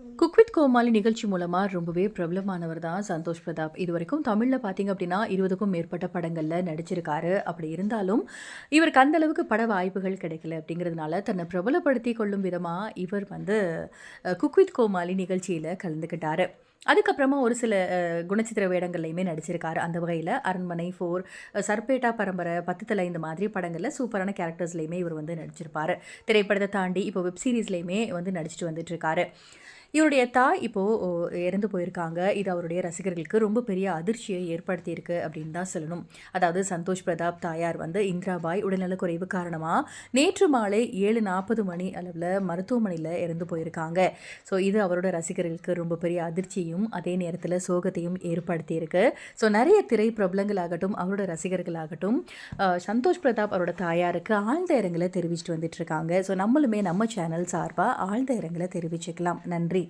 Cook with கோமாளி நிகழ்ச்சி மூலமாக ரொம்பவே பிரபலமானவர் தான் சந்தோஷ் பிரதாப். இது வரைக்கும் தமிழில் பார்த்தீங்க அப்படின்னா இருபதுக்கும் மேற்பட்ட படங்களில் நடிச்சிருக்காரு. அப்படி இருந்தாலும் இவருக்கு அந்த அளவுக்கு பட வாய்ப்புகள் கிடைக்கல அப்படிங்கிறதுனால தன்னை பிரபலப்படுத்தி கொள்ளும் விதமாக இவர் வந்து குக்வித் குக் வித் கோமாளி நிகழ்ச்சியில் கலந்துக்கிட்டார் அதுக்கப்புறமா ஒரு சில குணச்சித்திர வேடங்கள்லையுமே நடிச்சிருக்காரு. அந்த வகையில் அரண்மனை ஃபோர் சர்பேட்டா பரம்பரை பத்து தலை இந்த மாதிரி படங்களில் சூப்பரான கேரக்டர்ஸ்லையுமே இவர் வந்து நடிச்சிருப்பார். திரைப்படத்தை தாண்டி இப்போ வெப் சீரிஸ்லையுமே வந்து நடிச்சிட்டு வந்துட்டு இருக்காரு. இவருடைய தாய் இப்போது இறந்து போயிருக்காங்க. இது அவருடைய ரசிகர்களுக்கு ரொம்ப பெரிய அதிர்ச்சியை ஏற்படுத்தியிருக்கு அப்படின்னு தான் சொல்லணும். அதாவது சந்தோஷ் பிரதாப் தாயார் வந்து இந்திராபாய் உடல்நலக்குறைவு காரணமாக நேற்று மாலை ஏழு நாற்பது மணி அளவில் மருத்துவமனையில் இறந்து போயிருக்காங்க. ஸோ இது அவரோட ரசிகர்களுக்கு ரொம்ப பெரிய அதிர்ச்சியும் அதே நேரத்தில் சோகத்தையும் ஏற்படுத்தியிருக்கு. ஸோ நிறைய திரை பிரபலங்களாகட்டும் அவரோட ரசிகர்களாகட்டும் சந்தோஷ் பிரதாப் அவரோட தாயாருக்கு ஆழ்ந்த இரங்கலை தெரிவிச்சிட்டு வந்துட்டு இருக்காங்க. ஸோ நம்மளுமே நம்ம சேனல் சார்பாக ஆழ்ந்த இரங்கலை தெரிவிச்சுக்கலாம். நன்றி.